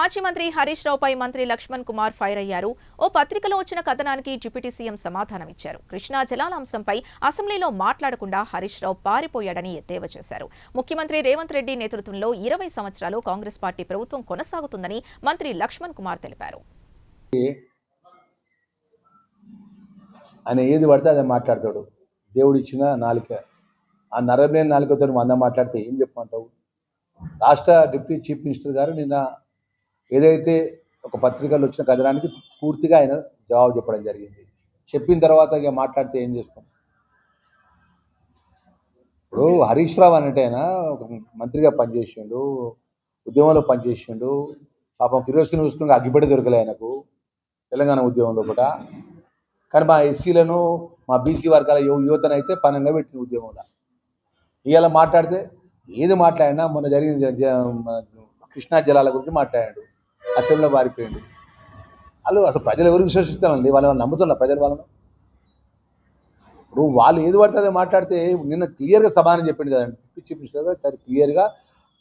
మాజీ మంత్రి హరీష్ రావుపై మంత్రి లక్ష్మణ్ కుమార్ ఫైర్ అయ్యారు. ఓ పత్రికలో వచ్చిన కథనానికి డిప్యూటీ సీఎం సమాధానమిచ్చారు. కృష్ణా జలాల అంశంపై అసెంబ్లీలో మాట్లాడకుండా హరీష్ రావు పారిపోయాడని ఎద్దేవా చేశారు. ముఖ్యమంత్రి రేవంత్ రెడ్డి నేతృత్వంలో ఇరవై సంవత్సరాలు కాంగ్రెస్ పార్టీ ప్రభుత్వం కొనసాగుతుందని మంత్రి లక్ష్మణ్ కుమార్ తెలిపారు. ఆయన ఏది పడితే అదే మాట్లాడతాడు. దేవుడు ఇచ్చిన నాలుక. ఆ నరమే నాలుకతో వంద మాట్లాడితే ఏం చెప్పమంటావు? రాష్ట్ర డిప్యూటీ చీఫ్ మినిస్టర్ గారు నిన్న ఏదైతే ఒక పత్రికలో వచ్చిన కథనానికి పూర్తిగా ఆయన జవాబు చెప్పడం జరిగింది. చెప్పిన తర్వాత ఇక మాట్లాడితే ఏం చేస్తాం? ఇప్పుడు హరీష్ రావు అన్నట్టు ఆయన ఒక మంత్రిగా పనిచేసిండు ఉద్యమంలో పనిచేసిండు. పాపం కిరోసిన్ చూసుకుని అగ్గిపెట్టి దొరకలే ఆయనకు తెలంగాణ ఉద్యమంలో కూడా. కానీ మా ఎస్సీలను మా బీసీ వర్గాల యువ యువతను అయితే పనంగా పెట్టిన ఉద్యమంలో. ఇవాళ మాట్లాడితే ఏది మాట్లాడినా మొన్న జరిగిన జ- కృష్ణా జలాల గురించి మాట్లాడాడు. అసెంబ్లీలో పారిపోయింది వాళ్ళు అసలు ప్రజలు ఎవరు విశ్వసిస్తారండి? వాళ్ళు నమ్ముతున్నారు ప్రజలు వాళ్ళను? ఇప్పుడు వాళ్ళు ఏది పడితే అదే మాట్లాడితే నిన్న క్లియర్గా సమానం చెప్పింది కదండి. చీఫ్ మినిస్టర్ గారు చాలా క్లియర్గా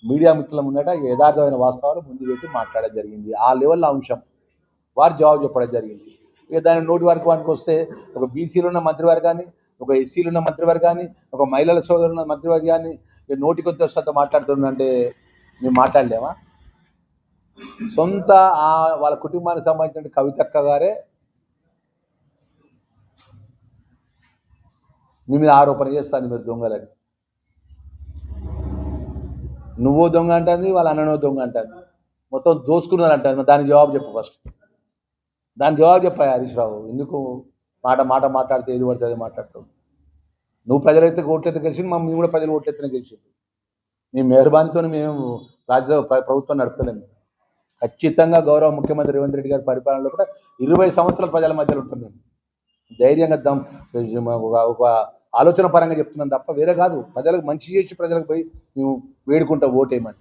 మీడియా మిత్రుల ముందట యథార్థమైన వాస్తవాలు ముందు పెట్టి మాట్లాడడం జరిగింది. ఆ లెవెల్లో అంశం. వారు జవాబు చెప్పడం జరిగింది. ఇక దాని నోటి వరకు వానికి వస్తే ఒక బీసీలో ఉన్న మంత్రివర్గాన్ని ఒక ఎస్సీలు ఉన్న మంత్రివర్గాన్ని ఒక మహిళల సోదరులు ఉన్న మంత్రివర్గాన్ని నోటి కొద్ది వస్తే మాట్లాడుతుండంటే మేము మాట్లాడలేమా? సొంత ఆ వాళ్ళ కుటుంబానికి సంబంధించిన కవితక్క గారే మీ మీద ఆరోపణ చేస్తాను మీరు దొంగలని. నువ్వో దొంగ అంటుంది వాళ్ళ అన్ననో దొంగ అంటుంది. మొత్తం దోసుకున్నారు అంటుంది దానికి జవాబు చెప్పు ఫస్ట్ దాని జవాబు చెప్పాయి హరీష్ రావు. ఎందుకు మాట మాట మాట్లాడితే ఏది పడితే అది మాట్లాడతావు? నువ్వు ప్రజలైతే ఓట్లయితే గెలిచి మా మేము కూడా ప్రజలు ఓట్లయితేనే గెలిచింది మీ మెహర్బానీతో మేము రాజ్య ప్రభుత్వం నడుపుతలేము. ఖచ్చితంగా గౌరవ ముఖ్యమంత్రి రేవంత్ రెడ్డి గారి పరిపాలనలో కూడా ఇరవై సంవత్సరాల ప్రజల మధ్యలో ఉంటాం మేము ధైర్యంగా దమ్ ఒక ఆలోచన పరంగా చెప్తున్నాం తప్ప వేరే కాదు. ప్రజలకు మంచి చేసి ప్రజలకు పోయి మేము వేడుకుంటా ఓటేయమని.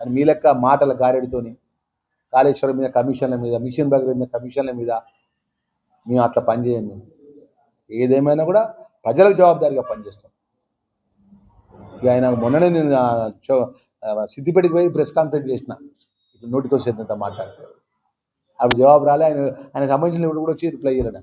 కానీ మీ లెక్క మాటల గారెడితోని కాళేశ్వరం మీద కమిషన్ల మీద మిషన్ దగ్గర మీద కమిషన్ల మీద మేము అట్లా పనిచేయం మేము. ఏదేమైనా కూడా ప్రజలకు జవాబుదారీగా పనిచేస్తాం. ఇక ఆయన మొన్ననే నేను సిద్దిపేటకి పోయి ప్రెస్ కాన్ఫరెన్స్ చేసిన. నోటికి వచ్చేంత మాట్లాడతారు అప్పుడు జవాబు రాలే ఆయన ఆయన సంబంధించిన ఇప్పుడు కూడా వచ్చి రిప్లై చేయలేడు